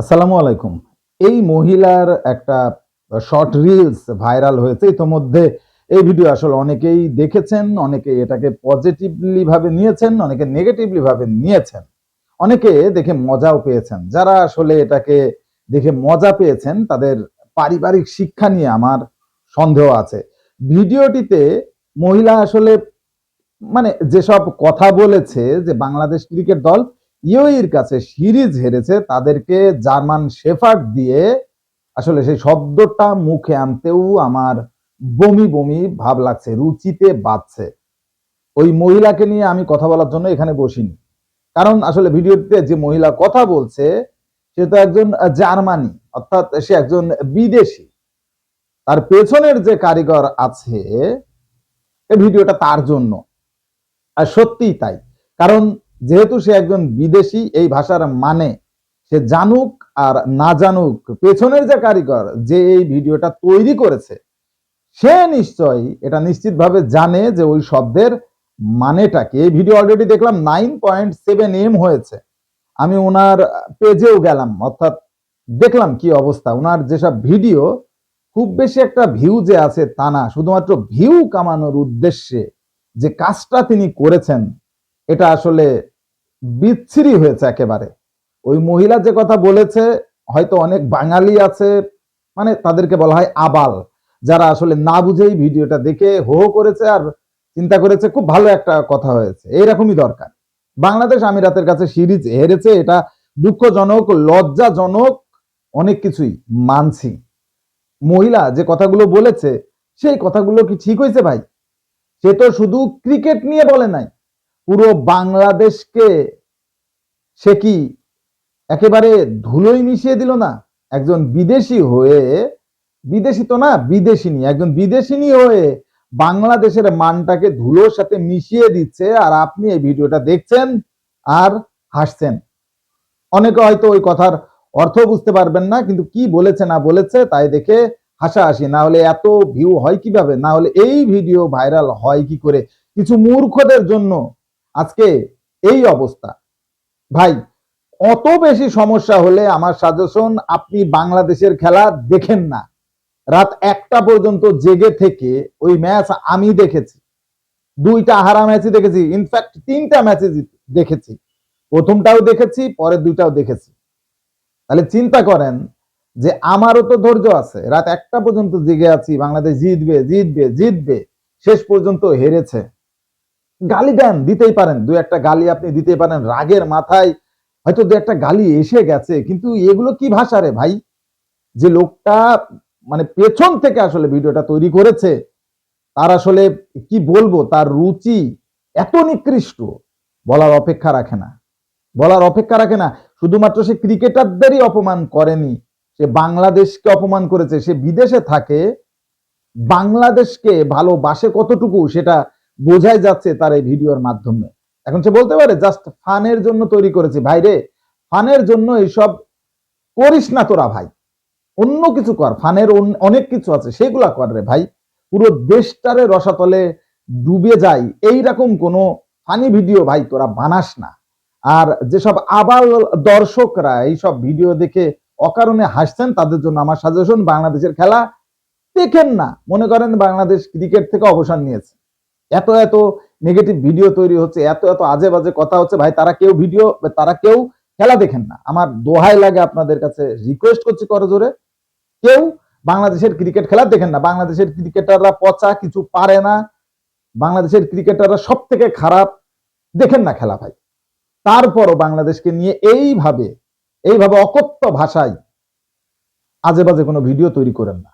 আসসালামু আলাইকুম। এই মহিলার একটা শর্ট রিলস ভাইরাল হয়েছে। ইতোমধ্যে এই ভিডিও আসলে অনেকেই দেখেছেন, অনেকে এটাকে পজিটিভলি ভাবে নিয়েছেন, অনেকে নেগেটিভলি ভাবে নিয়েছেন। অনেকে দেখে মজাও পেয়েছেন। যারা আসলে এটাকে দেখে মজা পেয়েছেন, তাদের পারিবারিক শিক্ষা নিয়ে আমার সন্দেহ আছে। ভিডিওটিতে মহিলা আসলে মানে যেসব কথা বলেছে যে বাংলাদেশ ক্রিকেট দল ইউএর কাছে সিরিজ হেরেছে, তাদেরকে জার্মান শেফার্ড দিয়ে আসলে সেই শব্দটা মুখে আনতেও আমার বমি বমি ভাব লাগছে, রুচিতে বাজছে ওই মহিলাকে নিয়ে আমি কথা বলার জন্য এখানে বসিনি। কারণ আসলে ভিডিওতে যে মহিলা কথা বলছে, সে তো একজন জার্মানি, অর্থাৎ সে একজন বিদেশি। তার পেছনের যে কারিগর আছে ভিডিওটা তার জন্য। আর সত্যিই তাই। কারণ যেহেতু সে একজন বিদেশি, এই ভাষার মানে সে জানুক আর না জানুক, পেছনের যে কারিগর যে এই ভিডিওটা তৈরি করেছে, সে নিশ্চয়ই এটা নিশ্চিতভাবে জানে যে ওই শব্দের মানেটা কি। এই ভিডিও অলরেডি দেখলাম নাইন পয়েন্ট সেভেন এম হয়েছে। আমি ওনার পেজেও গেলাম, অর্থাৎ দেখলাম কি অবস্থা। ওনার যেসব ভিডিও, খুব বেশি একটা ভিউ যে আছে তা না, শুধুমাত্র ভিউ কামানোর উদ্দেশ্যে যে কাজটা তিনি করেছেন এটা আসলে বিচ্ছিরি হয়েছে একেবারে। ওই মহিলা যে কথা বলেছে, হয়তো অনেক বাঙালি আছে মানে তাদেরকে বলা হয় আবাল, যারা আসলে না বুঝেই ভিডিওটা দেখে হো করেছে আর চিন্তা করেছে, খুব ভালো একটা কথা হয়েছে। এইরকমই দরকার। বাংলাদেশ আমিরাতের কাছে সিরিজ হেরেছে, এটা দুঃখজনক, লজ্জাজনক, অনেক কিছুই মানছি। মহিলা যে কথাগুলো বলেছে, সেই কথাগুলো কি ঠিক হয়েছে ভাই? সে তো শুধু ক্রিকেট নিয়ে বলে নাই। পুরো বাংলাদেশকে সে কি একেবারে ধুলোই মিশিয়ে দিল না? একজন বিদেশি হয়ে, বিদেশি তো না, বিদেশিনী, একজন বিদেশিনী হয়ে বাংলাদেশের মানটাকে ধুলোর সাথে মিশিয়ে দিচ্ছে আর আপনি এই ভিডিওটা দেখছেন আর হাসছেন। অনেকে হয়তো ওই কথার অর্থ বুঝতে পারবেন না, কিন্তু কি বলেছে না বলেছে তাই দেখে হাসাহাসি। না হলে এত ভিউ হয় কীভাবে? না হলে এই ভিডিও ভাইরাল হয় কি করে? কিছু মূর্খদের জন্য আজকে এই অবস্থা। ভাই, অত বেশি সমস্যা হলে আমার সাজেশন আপনি বাংলাদেশের খেলা দেখেন না। রাত একটা পর্যন্ত জেগে থেকে ওই ম্যাচ আমি দেখেছি। দুইটা হারা ম্যাচই দেখেছি। ইনফ্যাক্ট তিনটা ম্যাচে দেখেছি। প্রথমটাও দেখেছি, পরের দুইটাও দেখেছি। তাহলে চিন্তা করেন যে আমারও তো ধৈর্য আছে। রাত একটা পর্যন্ত জেগে আছি, বাংলাদেশ জিতবে জিতবে জিতবে, শেষ পর্যন্ত হেরেছে। গালি দেন, দিতেই পারেন। দু একটা গালি আপনি দিতে পারেন। রাগের মাথায় হয়তো দু একটা গালি এসে গেছে, কিন্তু এগুলো কি ভাষা রে ভাই? যে লোকটা মানে পেছন থেকে আসলে ভিডিওটা তৈরি করেছে, তার আসলে কি বলব, তার রুচি এত নিকৃষ্ট, বলার অপেক্ষা রাখে না। বলার অপেক্ষা রাখে না। শুধুমাত্র সে ক্রিকেটারদেরই অপমান করেনি, সে বাংলাদেশকে অপমান করেছে, সে বিদেশে থাকে, বাংলাদেশকে ভালোবাসে কতটুকু সেটা বোঝাই যাচ্ছে তার এই ভিডিওর মাধ্যমে। এখন সে বলতে পারে, জাস্ট ফানের জন্য তৈরি করেছি ভাইরে ফানের জন্য এইসব করিস না তোরা ভাই। অন্য কিছু কর। ফানের অনেক কিছু আছে, সেগুলা কর রে ভাই। পুরো দেশটারে রসাতলে ডুবে যায় এইরকম কোনো ফানি ভিডিও ভাই তোরা বানাস না। আর যেসব আবাল দর্শকরা এইসব ভিডিও দেখে অকারণে হাসছেন, তাদের জন্য আমার সাজেশন বাংলাদেশের খেলা দেখেন না। মনে করেন বাংলাদেশ ক্রিকেট থেকে অবসর নিয়েছে। এত এত নেগেটিভ ভিডিও তৈরি হচ্ছে, এত এত আজে বাজে কথা হচ্ছে, ভাই, তারা কেউ ভিডিও তারা কেউ খেলা দেখেন না। আমার দোহাই লাগে আপনাদের কাছে রিকোয়েস্ট করছি করো জোরে কেউ বাংলাদেশের ক্রিকেট খেলা দেখেন না। বাংলাদেশের ক্রিকেটাররা পচা কিছু পারে না, বাংলাদেশের ক্রিকেটাররা সব থেকে খারাপ দেখেন না খেলা, ভাই। তারপরও বাংলাদেশকে নিয়ে এইভাবে এইভাবে অকথ্য ভাষায় আজে বাজে কোনো ভিডিও তৈরি করেন না।